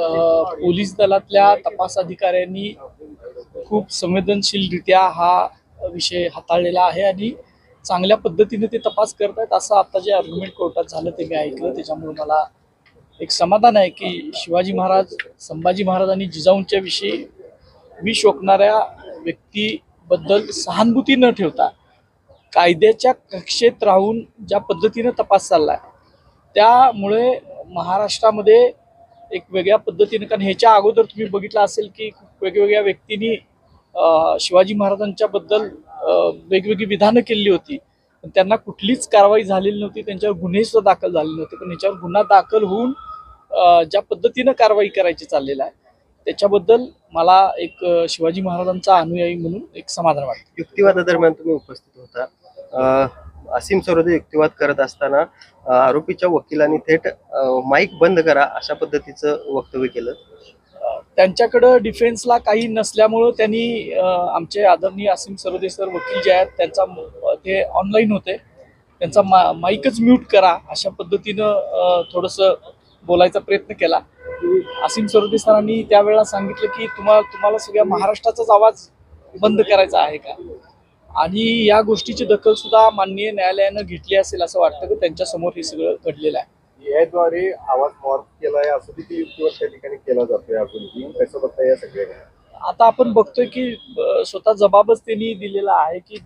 Police दलातल्या तपास अधिकाऱ्यांनी खूप संवेदनशीलरित्या हा विषय हाताळलेला आहे आणि चांगल्या पद्धतीने ते तपास करत आहेत असं आता जे आर्ग्युमेंट कोर्टात झालं ते मी ऐकलं. त्याच्यामुळे मला एक समाधान आहे की शिवाजी महाराज संभाजी महाराज आणि जिजाऊंच्या विषयी विष ओकणाऱ्या व्यक्तीबद्दल सहानुभूती न ठेवता कायद्याच्या कक्षेत राहून ज्या पद्धतीनं तपास चाललाय त्यामुळे महाराष्ट्रामध्ये एक वेगळ्या पद्धतीने कारण ह्याच्या अगोदर तुम्ही बघितलं असेल की वेगवेगळ्या व्यक्तींनी शिवाजी महाराजांच्या बद्दल वेगवेगळी विधानं केली होती. पण त्यांना कुठलीच कारवाई झालेली नव्हती त्यांच्यावर गुन्हे सुद्धा दाखल झाले नव्हते. पण ह्याच्यावर गुन्हा दाखल होऊन ज्या पद्धतीनं कारवाई करायची चाललेलं आहे त्याच्याबद्दल मला एक शिवाजी महाराजांचा अनुयायी म्हणून एक समाधान वाटतं. युक्तिवादादरम्यान तुम्ही उपस्थित होता. असीम सरोदे युक्तिवाद करत असताना आरोपीच्या वकिलांनी थेट माईक बंद करा अशा पद्धतीचं वक्तव्य केलं. त्यांच्याकडं डिफेन्सला काही नसल्यामुळं त्यांनी आमचे आदरणीय असीम सरोदे सर वकील जे आहेत त्यांचा ते ऑनलाईन होते. त्यांचा मा माईकच म्यूट करा अशा पद्धतीनं थोडंसं बोलायचा प्रयत्न केला. असीम सरोदे सरांनी त्यावेळेला सांगितलं की तुम्हाला तुम्हाला सगळ्या महाराष्ट्राचाच आवाज बंद करायचा आहे का? आणि या गोष्टीची दखल सुद्धा माननीय न्यायालयानं घेतली असेल असं वाटतं की त्यांच्यासमोर हे सगळं घडलेलं आहे. याद्वारे आवाज मॉर्फ केलाय असं देखील युक्तिवाद त्या ठिकाणी केला जातोय अजूनही कसं बघता या सगळ्या आता आपण बघतोय की स्वतः जबाबच त्यांनी दिलेला आहे की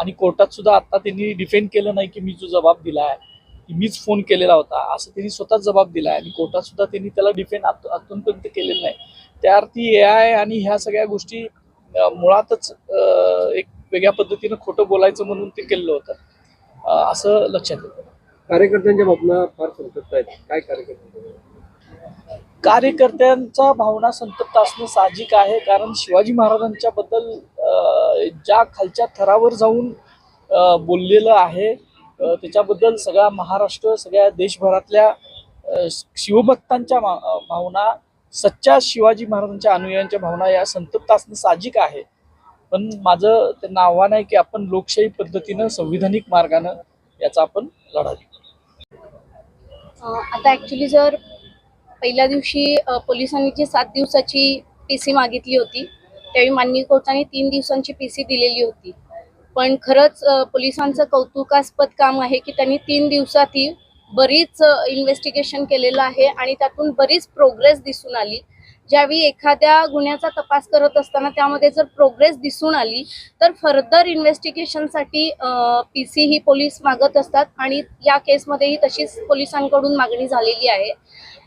आणि कोर्टात सुद्धा आता त्यांनी डिफेंड केलं नाही की मी जो जबाब दिला आहे की मीच फोन केलेला होता असं त्यांनी स्वतःच जबाब दिला आहे. आणि कोर्टात सुद्धा त्यांनी त्याला डिफेंड अजूनपर्यंत केलेलं नाही. त्या अर्थी ए आय आणि ह्या सगळ्या गोष्टी मुळातच एक वेगळ्या पद्धतीनं खोटं बोलायचं म्हणून ते केलेलं होतं. असं लक्षात येतं. कार्यकर्त्यांच्या भावना फार संतप्त आहेत. काय कार्यकर्ते? कार्यकर्त्यांचा भावना संतप्त असणं साहजिक आहे. कारण शिवाजी महाराजांच्या बद्दल ज्या खालच्या थरावर जाऊन बोललेलं आहे त्याच्याबद्दल सगळा महाराष्ट्र सगळ्या देशभरातल्या शिवभक्तांच्या भावना सच्च्या शिवाजी महाराजांच्या अनुयायांच्या भावना या संतप्त असणं साहजिक आहे. पण माझं त्यांना आव्हान आहे की आपण लोकशाही पद्धतीनं संविधानिक मार्गानं याचा आपण लढा देऊ. आता ऍक्च्युली जर पहिल्या दिवशी पोलिसांनी जी सात दिवसाची पी सी मागितली होती त्यावेळी माननीय कोर्टाने तीन दिवसांची पी सी दिलेली होती. पण खरंच पोलिसांचं कौतुकास्पद काम आहे की त्यांनी तीन दिवसात ही बरीच इन्व्हेस्टिगेशन केलेलं आहे आणि त्यातून बरीच प्रोग्रेस दिसून आली. ज्यावेळी एखाद्या गुन्ह्याचा तपास करत असताना त्यामध्ये जर प्रोग्रेस दिसून आली तर फर्दर इन्व्हेस्टिगेशनसाठी पी सी ही पोलीस मागत असतात आणि या केसमध्येही तशीच पोलिसांकडून मागणी झालेली आहे.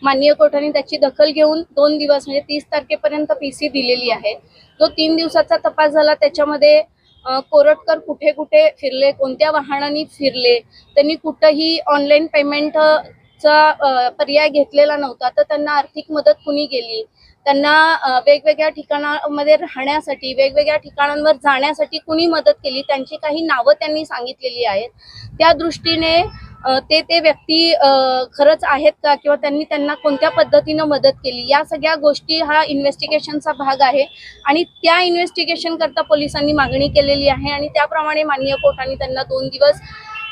माननीय कोर्टाने त्याची दखल घेऊन दोन दिवस म्हणजे तीस तारखेपर्यंत पी सी दिलेली आहे. तो तीन दिवसाचा तपास झाला त्याच्यामध्ये कोरटकर कुठे कुठे फिरले कोणत्या वाहनांनी फिरले त्यांनी कुठंही ऑनलाईन पेमेंटचा पर्याय घेतलेला नव्हता. तर त्यांना आर्थिक मदत कुणी गेली त्यांना वेगवेगळ्या ठिकाणामध्ये राहण्यासाठी वेगवेगळ्या ठिकाणांवर जाण्यासाठी कुणी मदत केली? त्यांची काही नावं त्यांनी सांगितलेली आहेत. त्या दृष्टीने ते ते व्यक्ती खरंच आहेत का? किंवा त्यांनी त्यांना कोणत्या पद्धतीनं मदत केली? या सगळ्या गोष्टी हा इन्व्हेस्टिगेशनचा भाग आहे. आणि त्या इन्व्हेस्टिगेशन करता पोलिसांनी मागणी केलेली आहे आणि त्याप्रमाणे माननीय कोर्टाने त्यांना दोन दिवस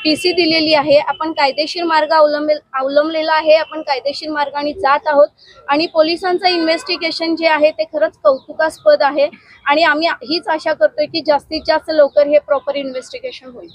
पी सी दिलेली आहे. आपण कायदेशीर मार्ग अवलंबे अवलंबलेला आहे. आपण कायदेशीर मार्गाने जात आहोत. आणि पोलिसांचं इन्व्हेस्टिगेशन जे आहे ते खरंच कौतुकास्पद आहे. आणि आम्ही हीच आशा करतोय की जास्तीत जास्त लवकर हे प्रॉपर इन्व्हेस्टिगेशन होईल.